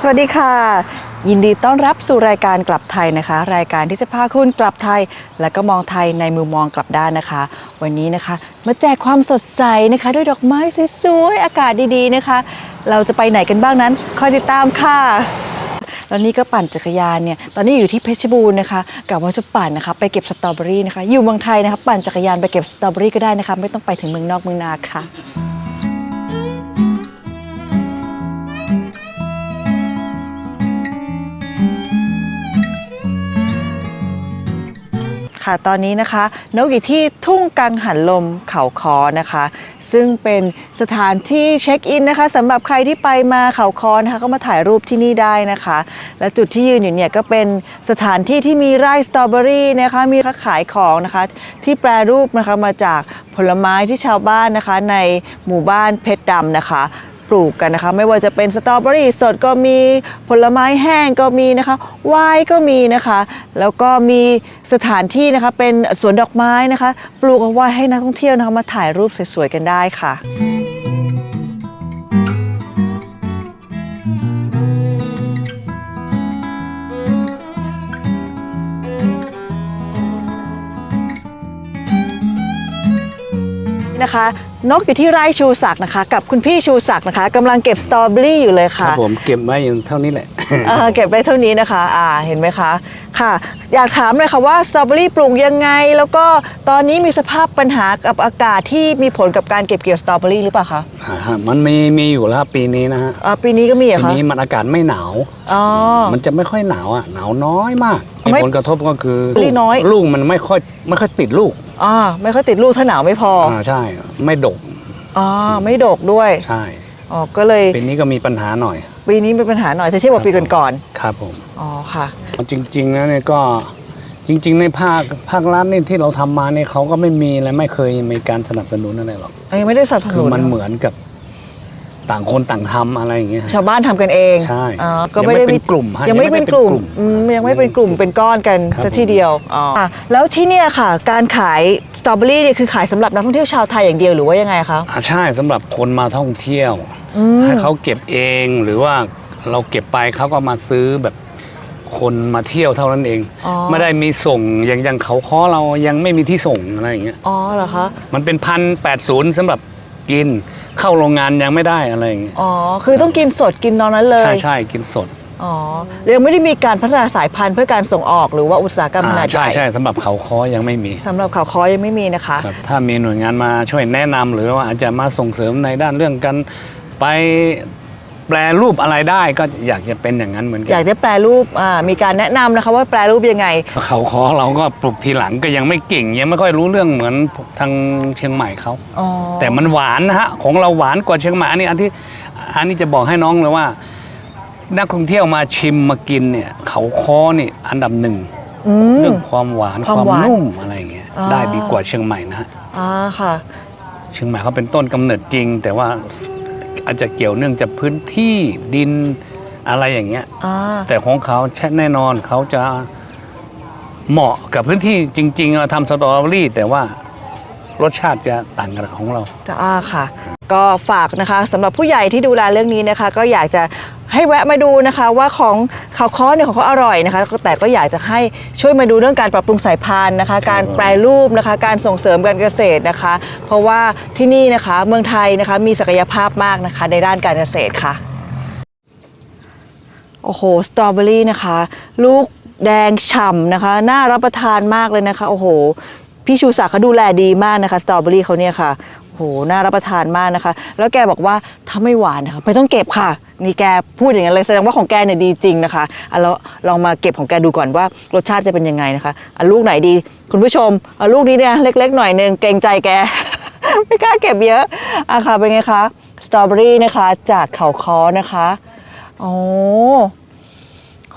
สวัสดีค่ะ ยินดีต้อนรับสู่รายการกลับไทยนะคะ รายการที่จะพาคุณกลับไทย และก็มองไทยในมุมมองกลับด้านนะคะ วันนี้นะคะมาแจกความสดใสนะคะ ด้วยดอกไม้สวยๆอากาศดีๆนะคะ เราจะไปไหนกันบ้างนั้นคอยติดตามค่ะแล้วนี่ก็ปั่นจักรยานเนี่ย ตอนนี้อยู่ที่เพชรบูรณ์นะคะกะว่าจะปั่นนะคะ ไปเก็บสตรอเบอรี่นะคะ อยู่เมืองไทยนะคะ ปั่นจักรยานไปเก็บสตรอเบอรี่ก็ได้นะคะ ไม่ต้องไปถึงเมืองนอกเมืองนาค่ะ ค่ะ ตอนนี้นะคะ นกอยู่ที่ทุ่งกังหันลมเขาคอนะคะ ซึ่งเป็นสถานที่เช็คอินนะคะสำหรับใครที่ไปมาเขาคอนะคะก็มาถ่ายรูปที่นี่ได้นะคะ และจุดที่ยืนอยู่เนี่ยก็เป็นสถานที่ที่มีไร่สตรอเบอรี่นะคะมีค้าขายของนะคะ ที่แปรรูปนะคะมาจากผลไม้ที่ชาวบ้านนะคะในหมู่บ้านเพชรดำนะคะ ปลูกกันนะคะ ไม่ว่าจะเป็นสตรอเบอรี่สดก็มีผลไม้แห้งก็มีนะคะไวน์ก็มีนะคะ แล้วก็มีสถานที่นะคะเป็นสวนดอกไม้นะคะ ปลูกเอาไว้ให้นักท่องเที่ยวนะคะมาถ่ายรูปสวยๆกันได้ค่ะนี่นะคะ นกอยู่ที่ไร่ชูศักดิ์นะคะ กับคุณพี่ชูศักดิ์นะคะกำลังเก็บสตรอเบอรี่อยู่เลยครัค่ะบผมเก็บไว้อย่างเท่านี้แหละ เอ่อเก็บได้เท่านี้นะคะ อ่า เห็นไหมคะ ค่ะ อยากถามเลยค่ะว่าสตรอเบอรี่ปลูกยังไง แล้วก็ตอนนี้มีสภาพปัญหากับอากาศที่มีผลกับการเก็บเกี่ยวสตรอเบอรี่หรือเปล่าคะอ่าฮะมันมีมีอยู่แล้วครับปีนี้นะฮะอ่าปีนี้ก็มีเหรปีอะคะ นี้มันอากาศไม่หนาว อ๋อ มันจะไม่ค่อยหนาวอะหนาวน้อยมากไม่ผลกระทบก็คือรีน้อย ลูกมันไม่ค่อยไม่ค่อยติดลูก อ่าไม่ค่อยติดลูกถ้าหนาวไม่พออ่าใช่ ไม่ดกอ๋อไม่ดกด้วยใช่อ๋อก็เลยปีนี้ก็มีปัญหาหน่อย ปีนี้เป็นปัญหาหน่อยถ้าเทียบกับปีก่อนครับผมๆอ๋อค่ะ จริงๆแล้วเนี่ยก็จริง ๆ ในภาคภาครัฐนี่ที่เราทำมาเนี่ยเขาก็ไม่มีและไม่เคยมีการสนับสนุนอะไรหรอกเอ้ยไม่ได้สนับสคืนุอนมันเหมือนกับ ต่างคนต่างทำอะไรอย่างเงี้ย ชาวบ้านทำกันเองใช่อ๋อก็ไม่ได้ยังไม่เป็นกลุ่มฮะยังไม่ยังไม่เป็นกลุ่มเป็นกลุ่มอืมยังไม่เป็นกลุ่มเป็นก้อนกันครับ ซะทีเดียวอ๋ออะแล้วที่เนี่ยค่ะ การขายสตรอเบอรี่เนี่ยคือขายสำหรับนักท่องเที่ยวชาวไทยอย่างเดียวหรือว่ายังไงคะ อ่าใช่สำหรับคนมาท่องเที่ยว อืม ให้เขาเก็บเองหรือว่าเราเก็บไปเขาก็มาซื้อแบบคนมาเที่ยวเท่านั้นเอง อ๋อ ไม่ได้มีส่งอย่างอย่างเขาค้อเรายังไม่มีที่ส่งอะไรอย่างเงี้ย อ๋อเหรอคะ มันเป็นพันแปดศูนย์สำหรับ กิน เข้าโรงงานยังไม่ได้อะไรอย่างเงี้ยอ๋อ คือต้องกินสดกินตอนนั้นเลยใช่ใช่กินสดอ๋อยังไม่ได้มีการพัฒนาสายพันธุ์เพื่อการส่งออกหรือว่าอุตสาหกรรมขนาดอ่าใหใช่ญ่ใช่สำหรับเขาค้อยังไม่มีสำหรับข่าวคอยังไม่มีนะคะ ครับถ้ามีหน่วยงานมาช่วยแนะนำหรือว่าอาจจะมาส่งเสริมในด้านเรื่องการไป แปลรูปอะไรได้ก็อยากจะเป็นอย่างนั้นเหมือนกัอยากได้แปลรูปอ่ามีการแนะนำนะคะว่าแปลรูปยังไง เขาคอเราก็ปลูกทีหลังก็ยังไม่เก่งยังไม่ค่อยรู้เรื่องเหมือนทางเชียงใหม่เขา อ๋อแต่มันหวานนะฮะของเราหวานกว่าเชียงใหม่อันนี้อันที่อันนี้จะบอกให้น้องเลยว่า นักท่องเที่ยวมาชิมมากินเนี่ย เขาคอนี่อันดับหนึ่งอืม เรื่องความหวานความมคาวหวานนุ่มอะไรอย่างเงี้ยอ่าได้ดีกว่าเชียงใหม่นะฮะอ่าค่ะ เชียงใหม่เขาเป็นต้นกำเนิดจริง แต่ว่า อาจจะเกี่ยวเนื่องจากพื้นที่ดินอะไรอย่างเงี้ยอ่าแต่ของเขาแช่แน่นอนเขาจะเหมาะกับพื้นที่จริงๆเราทำสตรอเบอรี่ แต่ว่ารสชาติจะต่างกับของเราจะอ่าค่ะ ก็ฝากนะคะสำหรับผู้ใหญ่ที่ดูแลเรื่องนี้นะคะ ก็อยากจะ ให้แวะมาดูนะคะว่าของเขาค้อเนี่ยของเขาอร่อยนะคะ แต่ก็อยากจะให้ช่วยมาดูเรื่องการปรับปรุงสายพันธุ์นะคะ การแปรรูปนะคะ การส่งเสริมการเกษตรนะคะ เพราะว่าที่นี่นะคะเมืองไทยนะคะมีศักยภาพมากนะคะในด้านการเกษตรค่ะ โอ้โหสตรอเบอรี่นะคะ ลูกแดงฉ่ำนะคะ น่ารับประทานมากเลยนะคะ โอ้โห พี่ชูศักดิ์เขาดูแลดีมากนะคะ สตรอเบอรี่เขาเนี่ยค่ะ โหน่ารับประทานมากนะคะ แล้วแกบอกว่าถ้าไม่หวานนะคะไม่ต้องเก็บค่ะ นี่แกพูดอย่างนั้นเลยแสดงว่าของแกเนี่ยดีจริงนะคะอะเราลองมาเก็บของแกดูก่อนว่ารสชาติจะเป็นยังไงนะคะอะลูกไหนดี คุณผู้ชมอะลูกนี้เนี่ยเล็ก ๆ หน่อยนึงเกรงใจแก ไม่กล้าเก็บเยอะอะค่ะเป็นไงคะสตรอเบอรี่นะคะ จากเขาคอนะคะโอ้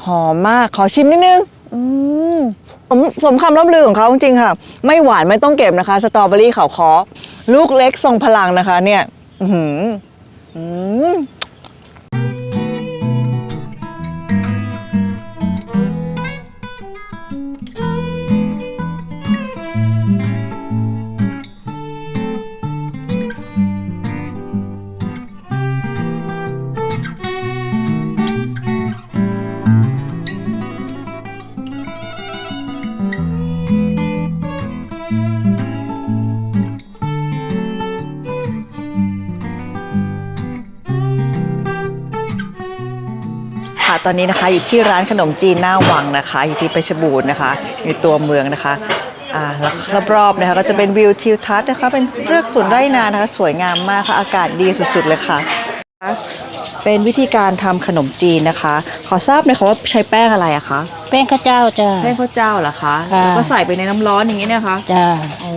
หอมมากขอชิมนิดนึงอืมสมสมคำล่ำลือของเขาจริงๆค่ะ ไม่หวานไม่ต้องเก็บนะคะ สตรอเบอรี่เขาคอ ลูกเล็กทรงพลังนะคะ เนี่ย อือหืออืม ตอนนี้นะคะอยู่ที่ร้านขนมจีนหน้าวังนะคะ อยู่ที่เพชรบูรณ์นะคะ อยู่ตัวเมืองนะคะอ่าแล้วรอบๆนะคะก็จะเป็นวิวทิวทัศน์นะคะ เป็นเรือกสวนไร่นานะคะ สวยงามมากค่ะอากาศดีสุดๆเลยค่ะ เป็นวิธีการทำขนมจีนนะคะ ขอทราบหน่อยค่ะว่าใช้แป้งอะไรอะคะแป้งข้าวเจ้าจ้าแป้งข้าวเจ้าเหรอคะค่ะแล้วก็ใส่ไปในน้ำร้อนอย่างนี้เนะคะจ้าโอ้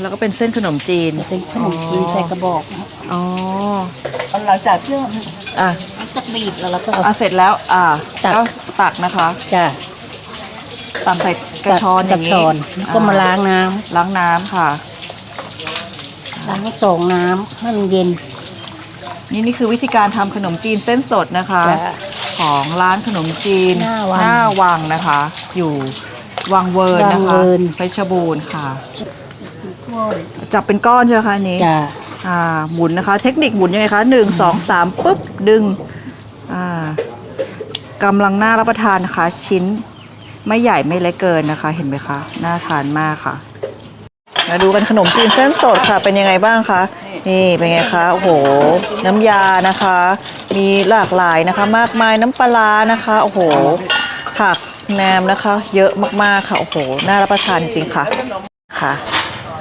แล้วก็เป็นเส้นขนมจีนเป็นขนมจีนใส่กระบอกนะอ๋อหลังจากที่อะ จักบีบแล้วเราก็อะเสร็จแล้ว อ่าตัก ก็ตักนะคะ จ้าตามใส่กระชอนอย่างกระชอนแล้วก็มาล้างน้ำล้างน้ำค่ะ ล้างสองน้ำให้มันเย็นนี่นี่คือวิธีการทำขนมจีนเส้นสดนะคะ จ้ะ ของร้านขนมจีนหน้าวังหน้าวังนะคะ อยู่วังเวิร์นวันะงคะเวิร์น เพชรบูรณ์ค่ะ จับเป็นก้อนใช่ไหมคะอันนี้ จ้าอ่าหมุนนะคะ เทคนิคหมุนยังไงคะหนึ่งสองสามปุ๊บดึงอ่า กำลังน่ารับประทานนะคะ ชิ้นไม่ใหญ่ไม่เล็กเกินนะคะ เห็นไหมคะ น่าทานมากค่ะ มาดูกันขนมจีนเส้นสดค่ะ เป็นยังไงบ้างคะ นี่เป็นไงคะ โอ้โห น้ำยานะคะ มีหลากหลายนะคะ มากมายน้ำปลานะคะ โอ้โห ผักแหนมนะคะ เยอะมากๆค่ะ โอ้โห น่ารับประทานจริงค่ะ ค่ะ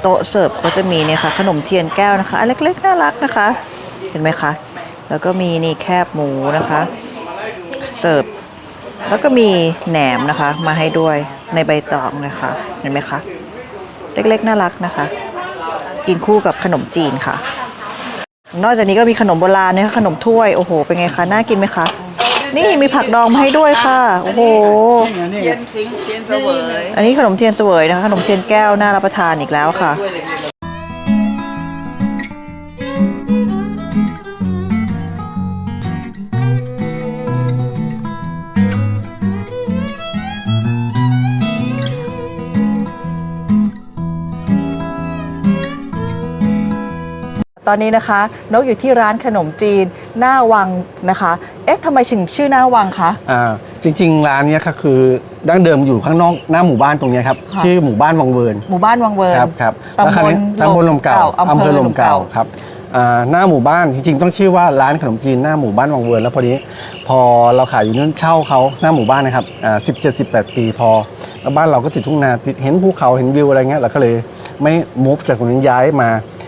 โต๊ะเสิร์ฟก็จะมีเนี่ยค่ะ ขนมเทียนแก้วนะคะ อันเล็กๆ น่ารักนะคะ เห็นไหมคะ แล้วก็มีนี่แคบหมูนะคะ เสิร์ฟ แล้วก็มีแหนมนะคะมาให้ด้วยในใบตองนะคะ เห็นไหมคะ เล็กๆ น่ารักนะคะ กินคู่กับขนมจีนค่ะ นอกจากนี้ก็มีขนมโบราณนะคะขนมถ้วย โอ้โห เป็นไงคะ น่ากินไหมคะ นี่มีผักดองมาให้ด้วยค่ะ โอ้โห อันนี้ขนมเทียนเสวยนะคะ ขนมเทียนแก้วน่ารับประทานอีกแล้วค่ะ ตอนนี้นะคะนกอยู่ที่ร้านขนมจีนหน้าวังนะคะ เอ๊ะทำไมถึงชื่อหน้าวังคะ อ่าจริง ๆ ร้านเนี้ยก็คือดั้งเดิมอยู่ข้างนอกหน้าหมู่บ้านตรงเนี้ยครับค่ะ ชื่อหมู่บ้านวังเวิร์นหมู่บ้านวังเวิร์น ครับครับตำบลแล้วคราวนี้ตำบลลมเก่าอำอำเภเภออลลมมเก่าเก่า ครับอ่าหน้าหมู่บ้านจริง ๆ ต้องชื่อว่าร้านขนมจีนหน้าหมู่บ้านวังเวิร์นแล้วพอดีพอเราขายอยู่นั่นเช่าเขาหน้าหมู่บ้านนะครับอ่าสิบเจ็ดสิบแปดปีพอแล้วบ้านเราก็ติดทุ่งนาติดเห็นภูเขาเห็นวิวอะไรเงี้ยเราก็เลยไม่มูฟจากตรงนั้นย้ายมาอ่า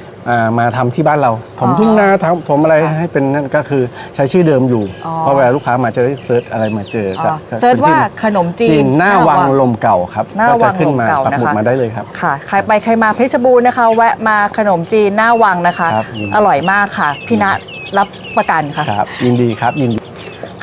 มาทำที่บ้านเราถมอ๋อทุ่งนาทำถมอะไรให้เป็นนั่นก็คือใช้ชื่อเดิมอยู่อ๋อเพราะเวลาลูกค้ามาจะได้เซิร์ชอะไรมาเจออ๋ก็อก็เซิร์ชป็นว่าชื่อขนมจีจีนนหน้าวังลมเก่าครับหน้าก็วัจะงขึ้นลมมาเก่าปักหมุดนะคะมาได้เลยครับค่ะใครไปใครมาเพชรบูรณ์นะคะ แวะมาขนมจีนหน้าวังนะคะครับยินดีอร่อยมากค่ะพี่ณรับประกันค่ะครับยินดีครับยินดี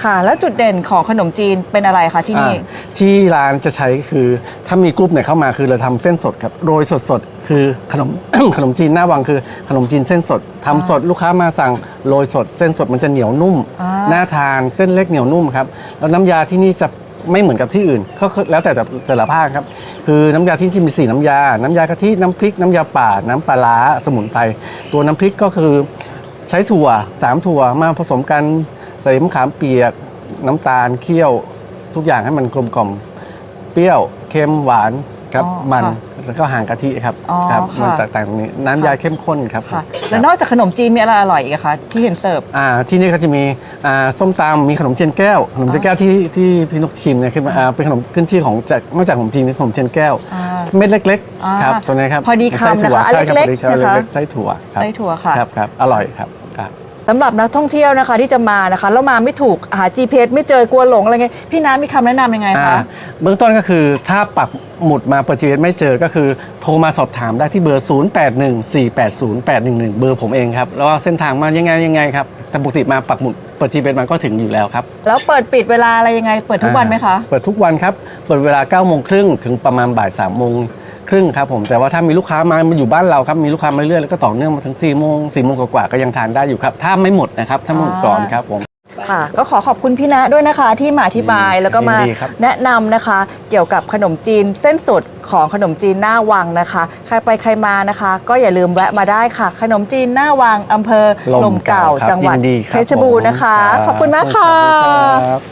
ค่ะ แล้วจุดเด่นของขนมจีนเป็นอะไรคะที่นี่อ่า ที่ร้านจะใช้คือถ้ามีกรุ๊ปไหนเข้ามาคือเราทำเส้นสดครับโรยสดๆคือขนม ขนมจีนหน้าวังคือขนมจีนเส้นสดทำสดลูกค้ามาสั่งโรยสด เส้นสดมันจะเหนียวนุ่มอ่าน่าทานเส้นเล็กเหนียวนุ่มครับแล้วน้ำยาที่นี่จะไม่เหมือนกับที่อื่นก็คือแล้วแต่แต่ละภาคครับ คือน้ำยาที่นี่มีสี่น้ำยา น้ำยากะทิ น้ำพริก น้ำยาป่า น้ำปลาร้าสมุนไพร ตัวน้ำพริกก็คือใช้ถั่วสามถั่วมาผสมกันใส่มะขามเปียก น้ำตาลเคี่ยว ทุกอย่างให้มันกลมกล่อมเปรี้ยวเค็มหวานครับอ๋อมันค่ะแล้วก็ห่างกะทิครับอ๋อครับค่ะ มันจะต่างตรงนี้น้ำยาเข้มข้นครับค่ะคแล้รัวบนอกจากขนมจีนมีอะไรอร่อยอีกอะคะที่เห็นเสิร์ฟ อ่าที่นี่ก็จะมีอ่าส้มตำมีขนมเทียนแก้วขนมเทียนแก้วที่ที่พี่นกชิมเนี่ยคืออ่าเป็นขนมขึ้นชื่อของจากนอกจากขนมจีนเป็นขนมเทียนแก้ว อ่าเม็ดเล็กอ่าๆครับตัวนี้ครับพอดีคำนะคะไส้ถั่วอันใช่ครับเล็กๆพอดีคำนะคะ เล็กๆไส้ถั่วครับไส้ถั่วค่ะ ครับครับอร่อยครับครับสำหรับนักท่องเที่ยวนะคะที่จะมานะคะแล้วมาไม่ถูกหา GPS ไม่เจอกลัวหลงอะไรเงี้ยพี่น้ำมีคำแนะนำยังไงอ่าคะ เบื้องต้นก็คือถ้าปักหมุดมาเปิด GPS ไม่เจอก็คือ โทรมาสอบถามได้ที่เบอร์ 0814800811 เบอร์ผมเองครับ แล้วว่าเส้นทางมายังไงยังไงครับแต่ปกติมาปักหมุดเปิด GPS มาก็ถึงอยู่แล้วครับแล้วเปิดปิดเวลาอะไรยังไง เปิดทุกวันไหมคะ อ่าเปิดทุกวันครับ เปิดเวลา9โมงครึ่งถึงประมาณบ่าย3โมง ครึ่งครับผมแต่ว่าถ้ามีลูกค้ามามาอยู่บ้านเราครับมีลูกค้ามาเรื่อยแล้วก็ต่อเนื่องมาถึง4โมง4โมงกว่าๆก็ยังทานได้อยู่ครับถ้าไม่หมดนะครับถ้าหมดก่อนครับผม ค่ะ ก็ขอขอบคุณพี่ณด้วยนะคะ ที่มาอธิบายแล้วก็มายินดีครับ แนะนำนะคะ เกี่ยวกับขนมจีนเส้นสดของขนมจีนหน้าวังนะคะ ใครไปใครมานะคะ ก็อย่าลืมแวะมาได้ค่ะ ขนมจีนหน้าวังอำเภอลมเก่าครับจังหวัดยินดีคเพชรบูรณ์นะคะ ผมขอบคุณมากค่ะครับ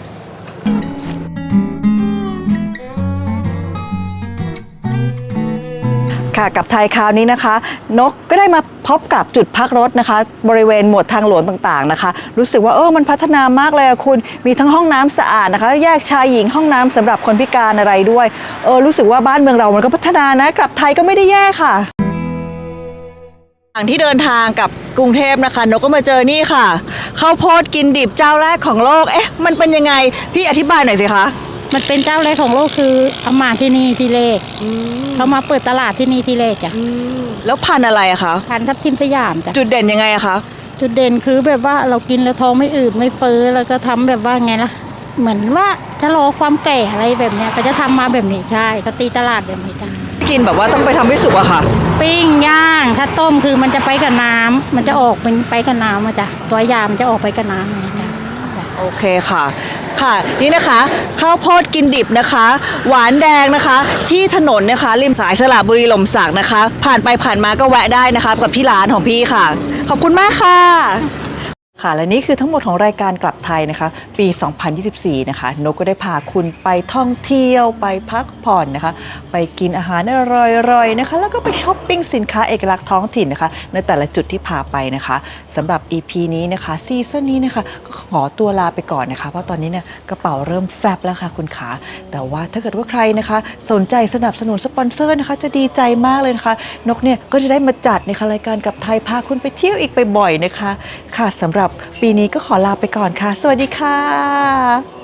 ค่ะกับไทยคราวนี้นะคะ นกก็ได้มาพบกับจุดพักรถนะคะ บริเวณหมวดทางหลวงต่างๆนะคะ รู้สึกว่าเออมันพัฒนามากเลยอะคุณมีทั้งห้องน้ำสะอาดนะคะ แยกชายหญิงห้องน้ำสำหรับคนพิการอะไรด้วยเออรู้สึกว่าบ้านเมืองเรามันก็พัฒนานะกลับไทยก็ไม่ได้แย่ค่ะหลังที่เดินทางกับกรุงเทพนะคะ นกก็มาเจอนี่ค่ะข้าวโพดกินดิบเจ้าแรกของโลกเอ๊ะมันเป็นยังไงพี่อธิบายหน่อยสิคะ มันเป็นเจ้าแรกของโลกคือเอามาที่นี่ที่เลขเขามาเปิดตลาดที่นี่ที่เลขจ้ะแล้วพันธุ์อะไรอะคะ พันทับทิมสยามจ้ะจุดเด่นยังไงอะคะ จุดเด่นคือแบบว่าเรากินแล้วท้องไม่อืดไม่เฟ้อแล้วก็ทำแบบว่าไงล่ะ เหมือนว่าชะลอความแก่อะไรแบบเนี้ยก็จะทำมาแบบนี้ใช่ก็ตีตลาดแบบนี้จ้ะกินแบบว่าต้องไปทำให้สุกอะค่ะ ปิ้งย่างถ้าต้มคือมันจะไปกับน้ำมันจะออกเป็นไปกับน้ำอะจ้ะตัวยามันจะออกไปกับน้ำอย่างเงี้ยจ้ะ โอเคค่ะ ค่ะนี่นะคะข้าวโพดกินดิบนะคะ หวานแดงนะคะ ที่ถนนนะคะริมสายสระบุรีหล่มสักนะคะ ผ่านไปผ่านมาก็แวะได้นะคะ กับที่ร้านของพี่ค่ะ ขอบคุณมากค่ะ ค่ะและนี่คือทั้งหมดของรายการกลับไทยนะคะ ปี 2024 นะคะ นกก็ได้พาคุณไปท่องเที่ยวไปพักผ่อนนะคะ ไปกินอาหารอร่อยๆนะคะ แล้วก็ไปช้อปปิ้งสินค้าเอกลักษณ์ท้องถิ่นนะคะ ในแต่ละจุดที่พาไปนะคะสำหรับ EP นี้นะคะซีซั่นนี้นะคะก็ขอตัวลาไปก่อนนะคะ เพราะตอนนี้เนี่ยกระเป๋าเริ่มแฟบแล้วค่ะคุณขาแต่ว่าถ้าเกิดว่าใครนะคะ สนใจสนับสนุนสปอนเซอร์นะคะ จะดีใจมากเลยนะคะ นกเนี่ยก็จะได้มาจัดในะะรายการกับไทยพาคุณไปเที่ยวอีกไปบ่อยนะคะ ค่ะสำหรับปีนี้ก็ขอลาไปก่อนค่ะ สวัสดีค่ะ